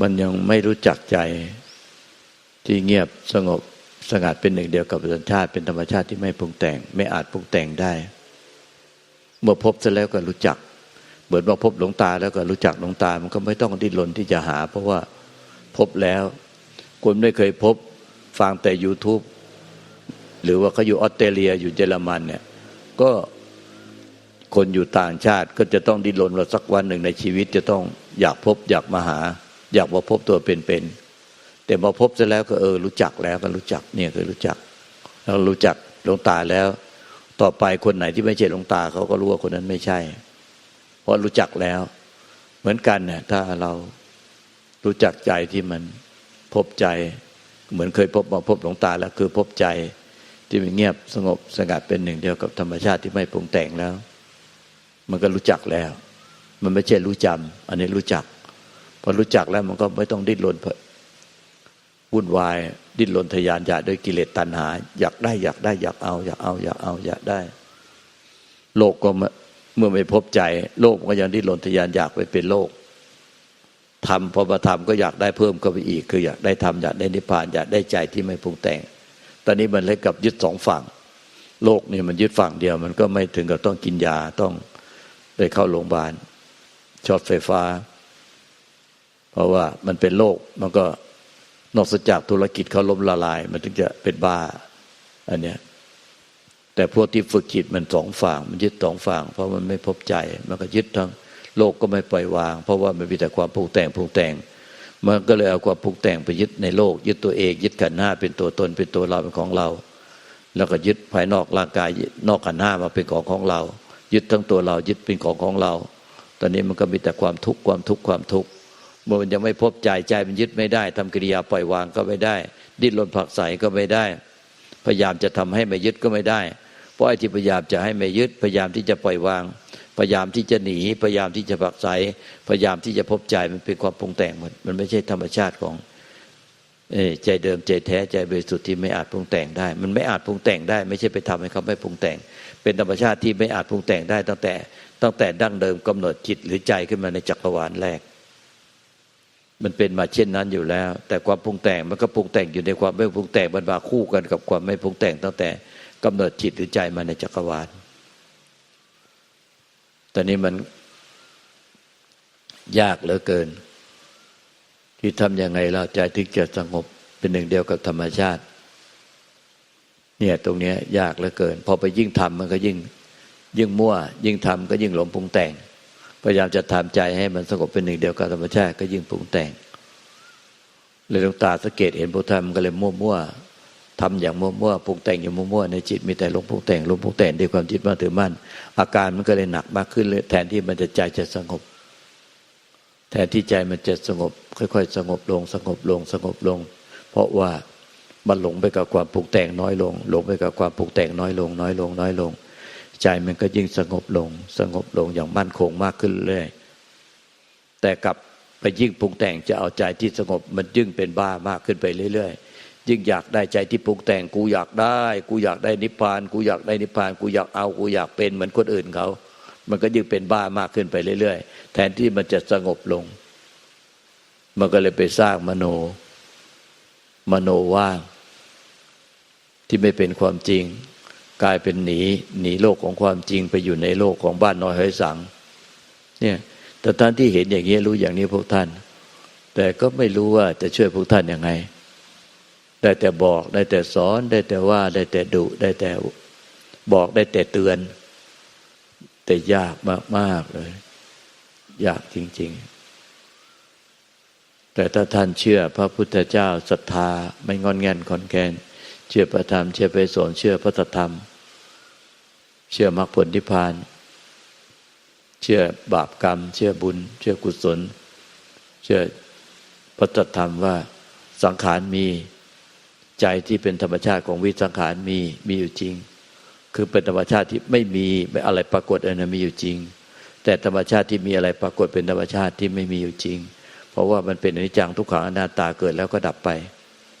มันยังไม่รู้จักใจที่เงียบสงบสงัดเป็นหนึ่งเดียวกับธรรมชาติเป็นธรรมชาติที่ไม่ปรุงแต่ง ไม่อาจปรุงแต่งได้ เมื่อพบเสร็จแล้วก็รู้จักเบิดว่าพบหลวงตาแล้วก็รู้จักหลวงตา มันก็ไม่ต้องดิ้นรนที่จะหา เพราะว่าพบแล้ว คนไม่เคยพบฟังแต่ YouTube หรือว่าเขาอยู่ออสเตรเลียอยู่เยอรมันเนี่ย ก็คนอยู่ต่างชาติก็จะต้องดิ้นรนว่าสักวันหนึ่งในชีวิตจะต้องอยากพบอยากมาหา อยากมาพบตัวเป็นๆแต่พอพบเสร็จแล้วก็เออรู้จักแล้วก็รู้จักเนี่ยคือรู้จักเรารู้จักหลวงตาแล้ว ต่อไปคนไหนที่ไม่ใช่หลวงตาเขาก็รู้ว่าคนนั้นไม่ใช่ เพราะรู้จักแล้ว เหมือนกันเนี่ยถ้าเรารู้จักใจที่มันพบใจ เหมือนเคยพบมาพบหลวงตาแล้วคือพบใจที่มันเงียบสงบสงัดเป็นหนึ่งเดียวกับธรรมชาติที่ไม่ปรุงแต่งแล้ว มันก็รู้จักแล้ว มันไม่ใช่รู้จำอันนี้รู้จัก พอรู้จักแล้วมันก็ไม่ต้องดิ้นรนวุ่นวาย ดิ้นรนทยานอยากด้วยกิเลสตัณหา อยากได้อยากได้อยากเอา อยากเอา อยากเอา อยากได้ โลกก็เมื่อไม่พบใจ โลกก็ยังดิ้นรนทยานอยากไปเป็นโลกทำพอมาทำก็อยากได้เพิ่มก็ไปอีก คืออยากได้ทำอยากได้นิพพานอยากได้ใจที่ไม่ปรุงแต่ง ตอนนี้มันเลยกับยึดสองฝั่ง โลกนี่มันยึดฝั่งเดียว มันก็ไม่ถึงกับต้องกินยาต้องไปเข้าโรงพยาบาลช็อตไฟฟ้า ราะว่ามันเป็นโลกมันก็นอกจากธุรกิจเขาล้มละลาย มันถึงจะเป็นบ้า อันเนี้ย แต่พวกที่ฝึกจิตมันสองฝั่งมันยึดสองฝั่งเพราะมันไม่พบใจ มันก็ยึดทั้งโลกก็ไม่ปล่อยวาง เพราะว่ามันมีแต่ความผูกแต่งผูกแต่ง มันก็เลยเอาความผูกแต่งไปยึดในโลก ยึดตัวเองยึดขันห้าเป็นตัวตนเป็นตัวเราเป็นของเรา แล้วก็ยึดภายนอกร่างกายนอกขันห้ามาเป็นของของเรา ยึดทั้งตัวเรายึดเป็นของของเรา ตอนนี้มันก็มีแต่ความทุกข์ความทุกข์ความทุกข์ เมื่อมันยังไม่พบใจใจมันยึดไม่ได้ทำกิริยาปล่อยวางก็ไม่ได้ ดิ้นรนผักใสก็ไม่ได้ พยายามจะทำให้ไม่ยึดก็ไม่ได้ เพราะไอ้ที่พยายามจะให้ไม่ยึด พยายามที่จะปล่อยวาง พยายามที่จะหนี พยายามที่จะผักใสพยายามที่จะพบใจมันเป็นความปรุงแต่งหมดมันไม่ใช่ธรรมชาติของใจเดิมใจแท้ใจบริสุทธิ์ที่ไม่อาจปรุงแต่งได้ มันไม่อาจปรุงแต่งได้ ไม่ใช่ไปทำให้เขาไม่ปรุงแต่ง เป็นธรรมชาติที่ไม่อาจปรุงแต่งได้ตั้งแต่ตั้งแต่ดั้งเดิมกำหนดจิตหรือใจขึ้นมาในจักรวาลแรก มันเป็นมาเช่นนั้นอยู่แล้ว แต่ความปรุงแต่งมันก็ปรุงแต่งอยู่ในความไม่ปรุงแต่งมันมาคู่กันกับความไม่ปรุงแต่งตั้งแต่กำเนิดจิตหรือใจมาในจักรวาลตอนนี้มันยากเหลือเกิน ที่ทำยังไงเราใจถึงจะสงบเป็นหนึ่งเดียวกับธรรมชาติ เนี่ยตรงนี้ยากเหลือเกิน พอไปยิ่งทำมันก็ยิ่ง ยิ่งมั่ว ยิ่งทำก็ยิ่งหลงปรุงแต่ง พยายามจะทำใจให้มันสงบเป็นหนึ่งเดียวกับธรรมชาติก็ยิ่งปรุงแต่ง เลยดวงตาสังเกตเห็นพุทธรรมก็เลยมั่วมั่วทำอย่างมั่วๆปรุงแต่งอย่างมั่วๆในจิตมีแต่ลงปรุงแต่งลงปรุงแต่งด้วยความจิตมาถือมั่นอาการมันก็เลยหนักมากขึ้นเลยแทนที่มันจะใจจะสงบ แทนที่ใจมันจะสงบ ค่อย ๆ สงบลงสงบลงสงบลง เพราะว่ามันหลงไปกับความปรุงแต่งน้อยลง หลงไปกับความปรุงแต่งน้อยลง น้อยลงน้อยลง ใจมันก็ยิ่งสงบลง สงบลงอย่างมั่นคงมากขึ้นเรื่อยแต่กลับไปยิ่งปรุงแต่งจะเอาใจที่สงบมันยิ่งเป็นบ้ามากขึ้นไปเรื่อยๆยิ่งอยากได้ใจที่ปรุงแต่งกูอยากได้ กูอยากได้นิพพาน กูอยากได้นิพพาน กูอยากเอากูอยากเป็นเหมือนคนอื่นเขา มันก็ยิ่งเป็นบ้ามากขึ้นไปเรื่อยๆ แทนที่มันจะสงบลง มันก็เลยไปสร้างมโน มโนว่างที่ไม่เป็นความจริง กลายเป็นหนีหนีโลกของความจริงไปอยู่ในโลกของบ้านน้อยเฮยสัง เนี่ยแต่ท่านที่เห็นอย่างนี้รู้อย่างนี้พวกท่าน แต่ก็ไม่รู้ว่าจะช่วยพวกท่านยังไง ได้แต่บอกได้แต่สอนได้แต่ว่าได้แต่ดุได้แต่บอกได้แต่เตือน แต่ยากมากๆเลย ยากจริง ๆแต่ถ้าท่านเชื่อพระพุทธเจ้าศรัทธาไม่งอนแงนคอนแกนเชื่อพระธรรมเชื่อไปสอนเชื่อพระธรรม ชื่อมรรคผลนิพพาน เชื่อบาปกรรม เชื่อบุญ เชื่อกุศล เชื่อพระธรรมว่าสังขารมีใจที่เป็นธรรมชาติของวิสังขารมีมีอยู่จริง คือเป็นธรรมชาติที่ไม่มีไม่อะไรปรากฏอะไรมีอยู่จริง แต่ธรรมชาติที่มีอะไรปรากฏเป็นธรรมชาติที่ไม่มีอยู่จริง เพราะว่ามันเป็นอนิจจังทุกขังอนัตตาเกิดแล้วก็ดับไป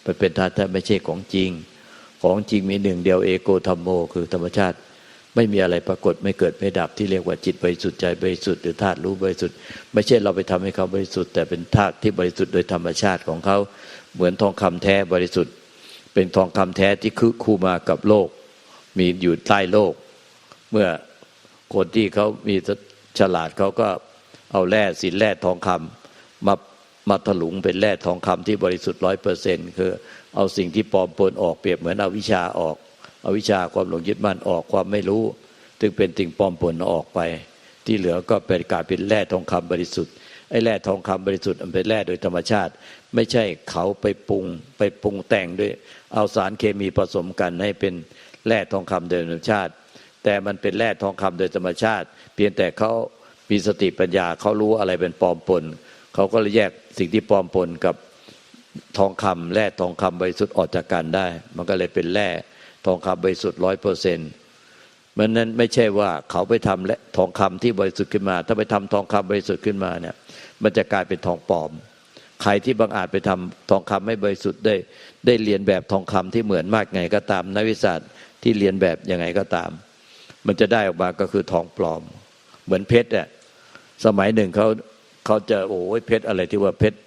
มันเป็นธาตุไม่ใช่ของจริง ของจริงมีหนึ่งเดียวเอโกธรรมโม คือธรรมชาติ ไม่มีอะไรปรากฏไม่เกิดไม่ดับที่เรียกว่าจิตบริสุทธิ์ใจบริสุทธิ์หรือธาตุรู้บริสุทธิ์ไม่ใช่เราไปทำให้เขาบริสุทธิ์แต่เป็นธาตุที่บริสุทธิ์โดยธรรมชาติของเขาเหมือนทองคำแท้บริสุทธิ์ เป็นทองคำแท้ที่คือคู่มากับโลก มีอยู่ใต้โลก เมื่อคนที่เขามีฉลาดเขาก็เอาแร่สินแร่ทองคำมามาถลุงเป็นแร่ทองคำที่บริสุทธิ์ร้อยเปอร์เซ็นต์คือเอาสิ่งที่ปลอมปนออกเปรียบเหมือนเอาวิชาออก เอาวิชาความหลงยึดมั่นออกความไม่รู้ถึงเป็นสิ่งปลอมปนออกไป ที่เหลือก็เป็นกาเป็นแร่ทองคำบริสุทธิ์ไอ้แร่ทองคำบริสุทธิ์มันเป็นแร่โดยธรรมชาติ ไม่ใช่เขาไปปรุงไปปรุงแต่งด้วย เอาสารเคมีผสมกันให้เป็นแร่ทองคำโดยธรรมชาติ แต่มันเป็นแร่ทองคำโดยธรรมชาติ เพียงแต่เขามีสติปัญญาเขารู้อะไรเป็นปลอมปนเขาก็เลยแยกสิ่งที่ปลอมปนกับทองคำแร่ทองคำบริสุทธิ์ออกจากกันได้ มันก็เลยเป็นแร่ ทองคำบริสุทธิ์ร้อยเปอร์เซ็นต์มันนั้นไม่ใช่ว่าเขาไปทำและทองคำที่บริสุทธิ์ขึ้นมา ถ้าไปทำทองคำบริสุทธิ์ขึ้นมาเนี่ย มันจะกลายเป็นทองปลอม ใครที่บางอาจไปทำทองคำไม่บริสุทธิ์ได้ ได้เรียนแบบทองคำที่เหมือนมากไงก็ตามนักวิชาสตที่เรียนแบบยังไงก็ตาม มันจะได้ออกมาก็คือทองปลอม เหมือนเพชรอะสมัยหนึ่งเขาเขาจะโอ้ยเพชรอะไรที่ว่าเพชร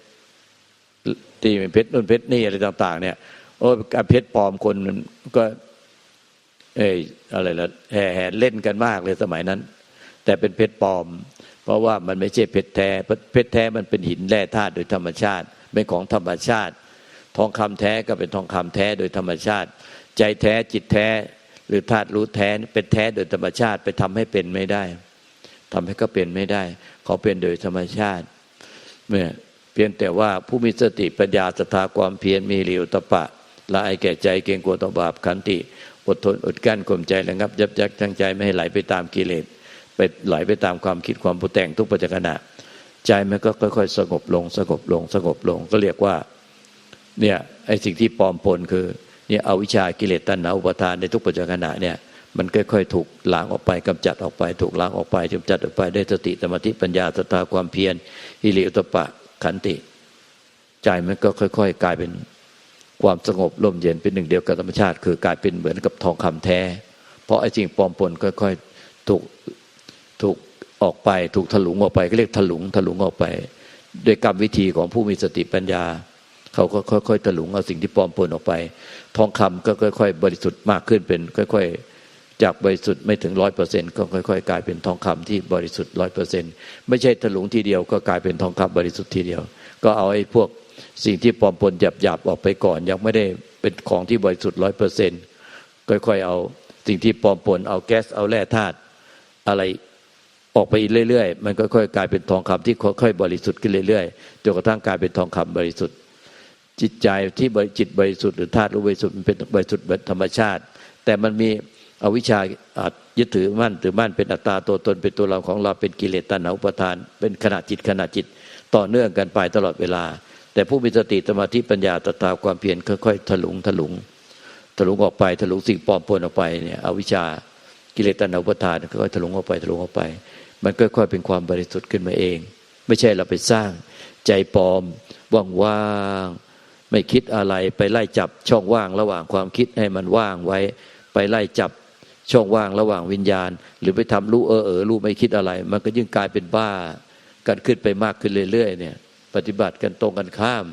ที่เป็นเพชรนู่นเพชรนี่อะไรต่าง ๆ เนี่ยโอ้เพชรปลอมคนก็ เอออะไรละแห่แห่เล่นกันมากเลยสมัยนั้น แต่เป็นเพชรปลอม เพราะว่ามันไม่ใช่เพชรแท้เพชรแท้มันเป็นหินแร่ธาตุโดยธรรมชาติ เป็นของธรรมชาติ ทองคำแท้ก็เป็นทองคำแท้โดยธรรมชาติ ใจแท้จิตแท้หรือธาตุรู้แท้เป็นแท้โดยธรรมชาติ ไปทำให้เป็นไม่ได้ทำให้ก็เป็นไม่ได้ เขาเป็นโดยธรรมชาติเมื่อเพียงแต่ว่าผู้มีสติปัญญาศรัทธาความเพียรมีริวตปะละอายแก่ใจเกรงกลัวต่อบาปขันติ อดทนอดกั้นข่มใจระงับ ยับยั้งทั้งใจไม่ให้ไหลไปตามกิเลสไปไหลไปตามความคิดความผูแต่งทุกปัจจุบันใจมันก็ค่อยๆ สงบลงสงบลงสงบลงก็เรียกว่าเนี่ยไอ้สิ่งที่ปลอมปนคือเนี่ยเอาวิชากิเลสตัณหาอุปทานในทุกปัจจุบันเนี่ยมันค่อยๆ ถูกล้างออกไปกำจัดออกไป ถูกล้างออกไปกำจัดออกไปได้สติสมาธิปัญญาสตาความเพียรฮิริอุตปะขันติ ใจมันก็ค่อย ๆ กลายเป็น ความสงบร่มเย็นเป็นหนึ่งเดียวกับธรรมชาติ คือกลายเป็นเหมือนกับทองคำแท้ เพราะไอ้สิ่งปลอมปนค่อยๆถูกถูกออกไป ถูกถลุงออกไปก็เรียกถลุงถลุงออกไปด้วยกรรมวิธีของผู้มีสติปัญญา เขาก็ค่อยๆถลุงเอาสิ่งที่ปลอมปนออกไป ทองคำก็ค่อย ๆ บริสุทธิ์มากขึ้นเป็น ค่อย ๆจากบริสุทธิ์ไม่ถึงร้อยเปอร์เซ็นต์ก็ค่อยๆ กลายเป็นทองคำที่บริสุทธิ์ร้อยเปอร์เซ็นต์ไม่ใช่ถลุงทีเดียวก็กลายเป็นทองคำบริสุทธิ์ทีเดียว ก็เอาไอ้พวก สิ่งที่ปลอมปนหยาบๆออกไปก่อน ยังไม่ได้เป็นของที่บริสุทธิ์ร้อยเปอร์เซ็นต์ค่อยๆเอาสิ่งที่ปลอมปนเอาแก๊สเอาแร่ธาตุอะไรออกไปเรื่อยๆ มันก็ค่อยกลายเป็นทองคำที่ค่อยๆบริสุทธิ์ขึ้นเรื่อยๆจนกระทั่งกลายเป็นทองคำบริสุทธิ์ จิตใจที่จิตบริสุทธิ์หรือธาตุรู้บริสุทธิ์มันเป็นบริสุทธิ์แบบธรรมชาติ แต่มันมีอวิชชายึดถือมั่นถือมั่นเป็นอัตตาตัวตนเป็นตัวเราของเราเป็นกิเลสตัณหาอุปทาน เป็นขณะจิตขณะจิตต่อเนื่องกันไปตลอดเวลา แต่ผู้มีสติสมาธิปัญญาตตาความเพียรค่อยๆถลุงถลุงถลุงออกไปถลุงสิ่งปลอมปนออกไปเนี่ยอวิชากิเลสตัณหาอุปทานค่อยๆถลุงออกไปถลุงออกไป มันค่อยๆเป็นความบริสุทธิ์ขึ้นมาเอง ไม่ใช่เราไปสร้างใจปลอมว่างๆไม่คิดอะไรไปไล่จับช่องว่างระหว่างความคิดให้มันว่างไว้ ไปไล่จับช่องว่างระหว่างวิญญาณ หรือไปทำรู้เออเออรู้ไม่คิดอะไร มันก็ยิ่งกลายเป็นบ้ากันขึ้นไปมากขึ้นเรื่อยๆเนี่ย ปฏิบัติกันตรงกันข้าม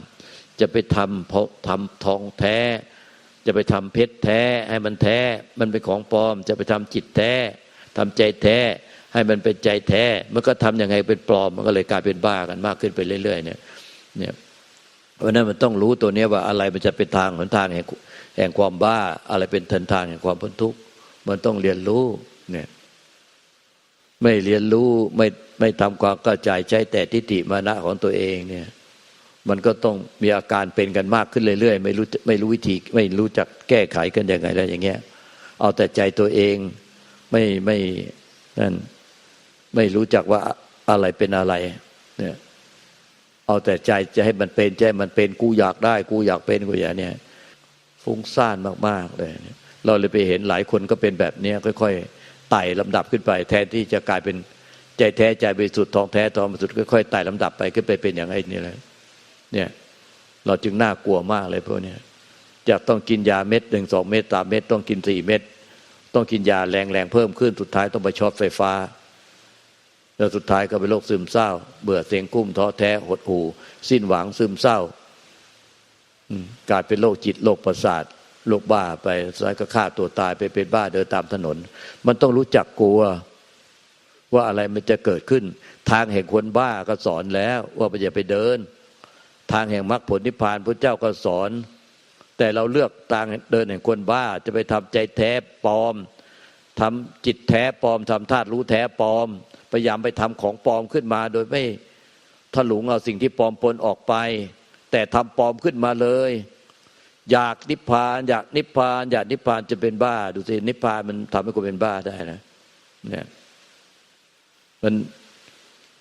จะไปทำเพราะทำทองแท้ จะไปทำเพชรแท้ให้มันแท้ มันเป็นของปลอม จะไปทำจิตแท้ทำใจแท้ ให้มันเป็นใจแท้ มันก็ทำยังไงเป็นปลอม มันก็เลยกลายเป็นบ้ากันมากขึ้นไปเรื่อย ๆ เนี่ย เนี่ยเพราะนั้นมันต้องรู้ตัวนี้ว่าอะไรมันจะเป็นทางหนทางแห่งแห่งความบ้า อะไรเป็นทางทางแห่งความพ้นทุกข์มันต้องเรียนรู้เนี่ย ไม่เรียนรู้ไม่ไม่ทำความกระจายใจแต่ทิฏฐิมานะของตัวเองเนี่ย มันก็ต้องมีอาการเป็นกันมากขึ้นเรื่อยๆไม่รู้ไม่รู้วิธีไม่รู้จักแก้ไขกันยังไงแล้วอย่างเงี้ย เอาแต่ใจตัวเองไม่ไม่นั่นไม่รู้จักว่าอะไรเป็นอะไร เนี่ย เอาแต่ใจจะให้มันเป็นใจมันเป็นกูอยากได้ กูอยากเป็นกูอยากเนี่ยฟุ้งซ่านมากๆเลยเราเลยไปเห็นหลายคนก็เป็นแบบนี้ค่อย ๆ ไต่ลำดับขึ้นไป แทนที่จะกลายเป็นใจแท้ใจบริสุทธิ์ทองแท้ทองบริสุทธิ์ค่อยๆไต่ลำดับไปขึ้นไปเป็นอย่างไอ้นี่เลยเนี่ยเราจึงน่ากลัวมากเลยพวกนี้จะต้องกินยาเม็ดหนึ่งสองเม็ดสามเม็ดต้องกินสี่เม็ดต้องกินยาแรงๆเพิ่มขึ้นสุดท้ายต้องไปช็อตไฟฟ้า แล้วสุดท้ายก็เป็นโรคซึมเศร้า เบื่อเสียงกุ้มท้อแท้หดหู่ สิ้นหวังซึมเศร้ากลายเป็นโรคจิตโรคประสาท โรคบ้าไปสายก็ฆ่าตัวตายไปเป็นบ้าเดินตามถนน มันต้องรู้จักกลัว ว่าอะไรมันจะเกิดขึ้น ทางแห่งคนบ้าก็สอนแล้ว ว่าอย่าไปเดิน ทางแห่งมรรคผลนิพพานพระเจ้าก็สอน แต่เราเลือกทางเดินแห่งคนบ้าจะไปทำใจแท้ปลอมทำจิตแท้ปลอมทำธาตุรู้แท้ปลอม พยายามไปทำของปลอมขึ้นมาโดยไม่ถลุงเอาสิ่งที่ปลอมปนออกไป แต่ทำปลอมขึ้นมาเลย อยากนิพพาน อยากนิพพาน อยากนิพพานจะเป็นบ้า ดูสินิพพานมันทำให้คนเป็นบ้าได้นะ เนี่ย มัน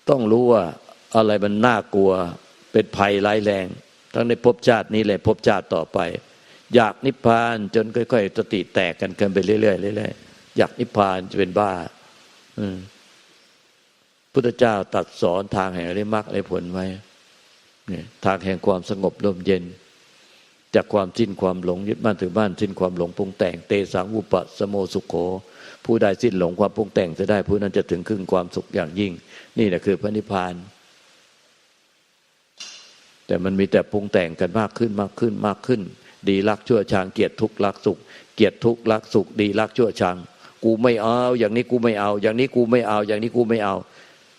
ต้องรู้ว่าอะไรมันน่ากลัว เป็นภัยร้ายแรง ทั้งในภพชาตินี้เลยภพชาติต่อไป อยากนิพพานจนค่อยๆสติแตกกันกันไปเรื่อยๆเรื่อยๆอยากนิพพานจะเป็นบ้า อืมพุทธเจ้าตัดสอนทางแห่งอริมักอริผลไว้เนี่ยทางแห่งความสงบลมเย็น จากความสิ้นความหลงยึดมั่นถือมั่นสิ้นความหลงปรุงแต่งเตสังอุปสโมสุขโข ผู้ใดสิ้นหลงความปรุงแต่งจะได้ผู้นั้นจะถึงครึ่งความสุขอย่างยิ่ง นี่แหละคือพระนิพพาน แต่มันมีแต่ปรุงแต่งกันมากขึ้นมากขึ้นมากขึ้น ดีรักชั่วชังเกียรติทุกข์รักสุข เกียรติทุกข์รักสุข ดีรักชั่วชัง กูไม่เอา อย่างนี้กูไม่เอา อย่างนี้กูไม่เอา อย่างนี้กูไม่เอา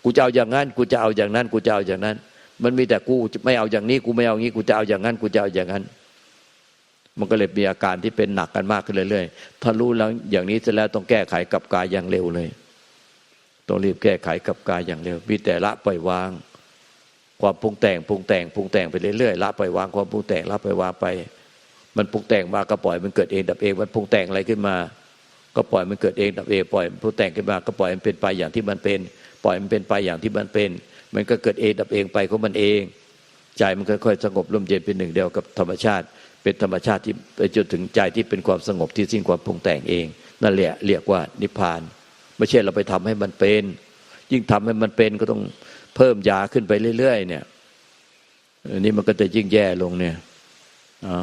กูจะเอาอย่างนั้นกูจะเอาอย่างนั้น กูจะเอาอย่างนั้น มันมีแต่กูไม่เอาอย่างนี้กูไม่เอาอย่างนี้กูจะเอาอย่างนั้นกูจะเอาอย่างนั้น มันก็เลยมีอาการที่เป็นหนักกันมากขึ้นเรื่อยๆถ้ารู้แล้วอย่างนี้เสร็จแล้วต้องแก้ไขกับกายอย่างเร็วเลย ต้องรีบแก้ไขกับกายอย่างเร็ว มีแต่ละปล่อยวาง ความปรุงแต่งปรุงแต่งปรุงแต่งไปเรื่อยๆละปล่อยวางความปรุงแต่งละปล่อยวางไป มันปรุงแต่งมาก็ปล่อยมันเกิดเองดับเองมันปรุงแต่งอะไรขึ้นมา ก็ปล่อยมันเกิดเองดับเองปล่อยปรุงแต่งขึ้นมาก็ปล่อยมันเป็นไปอย่างที่มันเป็น ปล่อยมันเป็นไปอย่างที่มันเป็น มันก็เกิดเองดับเองไปของมันเองใจมันค่อยๆสงบร่มเย็นเป็นหนึ่งเดียวกับธรรมชาติ เป็นธรรมชาติที่ไปจนถึงใจที่เป็นความสงบที่สิ้นความปรุงแต่งเอง นั่นแหละเรียกว่านิพพาน ไม่ใช่เราไปทำให้มันเป็น ยิ่งทำให้มันเป็นก็ต้องเพิ่มยาขึ้นไปเรื่อยๆ เนี่ยอันนี้มันก็จะยิ่งแย่ลงเนี่ยอ๋อ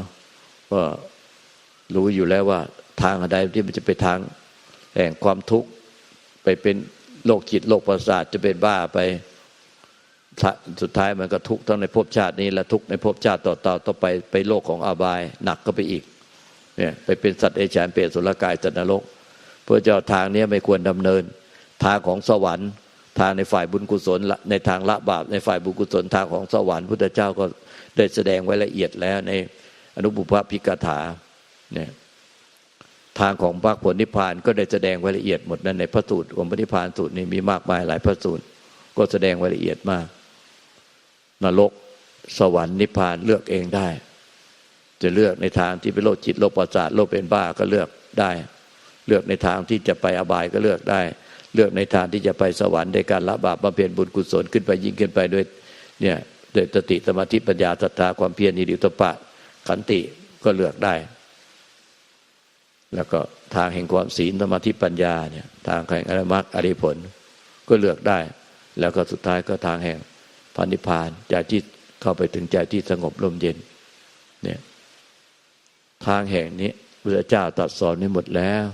ก็รู้อยู่แล้วว่าทางอะไรที่มันจะไปทางแห่งความทุกข์ไปเป็นโรคจิตโรคประสาทจะเป็นบ้าไป สุดท้ายมันก็ทุกข์ทั้งในภพชาตินี้และทุกข์ในภพชาติต่อต่อต่อไปไปโลกของอาบายหนักก็ไปอีกเนี่ยไปเป็นสัตว์เอชานเปรตสุรกายสัตว์นรกเพื่อเจ้าทางนี้ไม่ควรดำเนิน ทางของสวรรค์ทางในฝ่ายบุญกุศลในทางละบาปในฝ่ายบุญกุศลทางของสวรรค์พุทธเจ้าก็ได้แสดงไว้ละเอียดแล้วในอนุบุพพิกถาเนี่ยทางของพระผลนิพพานก็ได้แสดงไว้ละเอียดหมดนั้นในพระสูตรของพระนิพพานสูตรนี้มีมากมายหลายพระสูตรก็แสดงไว้ละเอียดมาก นรก สวรรค์นิพพานเลือกเองได้ จะเลือกในทางที่เป็นโรคจิตโรคประสาทโรคเป็นบ้าก็เลือกได้ เลือกในทางที่จะไปอบายก็เลือกได้ เลือกในทางที่จะไปสวรรค์ในการละบาปบำเพ็ญบุญกุศลขึ้นไปยิ่งขึ้นไปด้วยเนี่ยด้วยสติสมาธิปัญญาศรัทธาความเพียรนิริตปะขันติก็เลือกได้ แล้วก็ทางแห่งความศีลสมาธิปัญญาเนี่ยทางแห่งอริมักอริผลก็เลือกได้ แล้วก็สุดท้ายก็ทางแห่ง พระนิพพานใจที่เข้าไปถึงใจที่สงบลมเย็น เนี่ยทางแห่งนี้พระเจ้าตรัสสอนนี้หมดแล้ว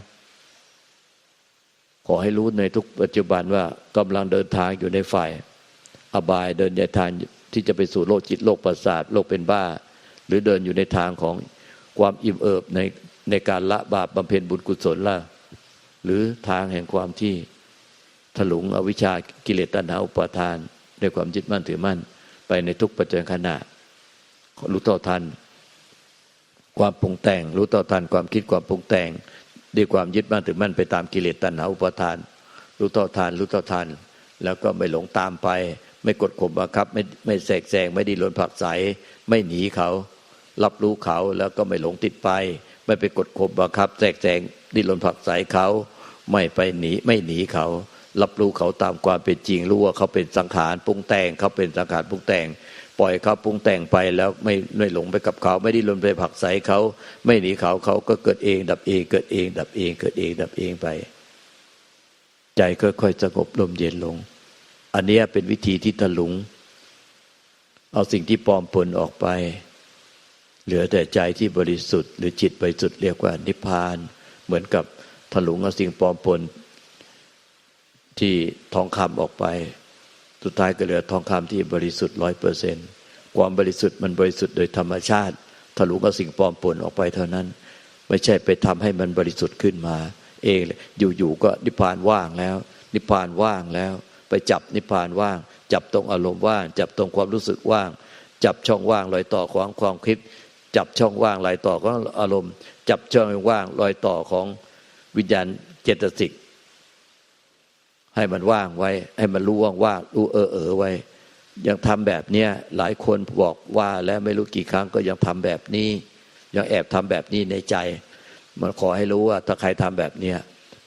ขอให้รู้ในทุกปัจจุบันว่ากำลังเดินทางอยู่ในฝ่าย อบายเดินในทางที่จะไปสู่โลกจิตโลกประสาทโลกเป็นบ้า หรือเดินอยู่ในทางของความอิ่มเอิบในในการละบาปบำเพ็ญบุญกุศลล่ะหรือทางแห่งความที่ถลุงอวิชากิเลสตัณหาอุปาทาน ด้วยความยึดมั่นถือมั่น ไปในทุกปัจจัยขณะรู้ต่อทัน ความปรุงแต่ง รู้ต่อทันความคิดความปรุงแต่ง ด้วยความยึดมั่นถือมั่นไปตามกิเลสตัณหาอุปาทาน รู้ต่อทันรู้ต่อทัน แล้วก็ไม่หลงตามไป ไม่กดข่มบังคับ ไม่ไม่แสกแซงไม่ดีลนผักใสไม่หนีเขา รับรู้เขาแล้วก็ไม่หลงติดไป ไม่ไปกดข่มบังคับแสกแซงดีลนผักใสเขา ไม่ไปหนีไม่หนีเขา รับรู้เขาตามความเป็นจริง รู้ว่าเขาเป็นสังขารปรุงแต่งเขาเป็นสังขารปรุงแต่ง ปล่อยเขาปรุงแต่งไปแล้วไม่ไม่หลงไปกับเขา ไม่ได้ลนไปผักใสเขาไม่หนีเขาเขาก็เกิดเอง ดับเองเกิดเอง ดับเองเกิดเอง ดับเองไป ใจค่อยๆสงบลมเย็นลง อันนี้เป็นวิธีที่ตะลุง เอาสิ่งที่ปลอมปนออกไป เหลือแต่ใจที่บริสุทธิ์หรือจิตบริสุทธิ์เรียกว่านิพพาน เหมือนกับถลุงเอาสิ่งปลอมปน ที่ทองคำออกไป สุดท้ายก็เหลือทองคำที่บริสุทธิ์ร้อยเปอร์เซนความบริสุทธิ์มันบริสุทธิ์โดยธรรมชาติถลุงเอาสิ่งปลอมปนออกไปเท่านั้น ไม่ใช่ไปทำให้มันบริสุทธิ์ขึ้นมา เองอยู่ๆก็นิพพานว่างแล้ว นิพพานว่างแล้ว ไปจับนิพพานว่าง จับตรงอารมณ์ว่าง จับตรงความรู้สึกว่าง จับช่องว่างรอยต่อของความคิด จับช่องว่างรอยต่อของอารมณ์ จับช่องว่างรอยต่อของวิญญาณเจตสิก ให้มันว่างไว้ ให้มันรู้ว่างว่ารู้เออเออไว้ ยังทำแบบเนี้ยหลายคนบอกว่าแล้วไม่รู้กี่ครั้งก็ยังทำแบบนี้ ยังแอบทำแบบนี้ในใจ มันขอให้รู้ว่าถ้าใครทำแบบเนี้ย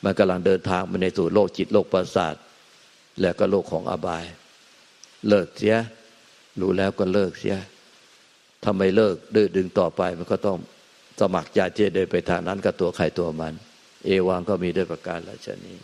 มันกำลังเดินทางไปในสู่โลกจิตโลกประสาท แล้วก็โลกของอบาย เลิกเสีย รู้แล้วก็เลิกเสียทำไมเลิกดื้อดึงต่อไปมันก็ต้องสมัครใจเจเดินไปทางนั้นกับตัวใครตัวมัน เอวังก็มีด้วยประการราชนี้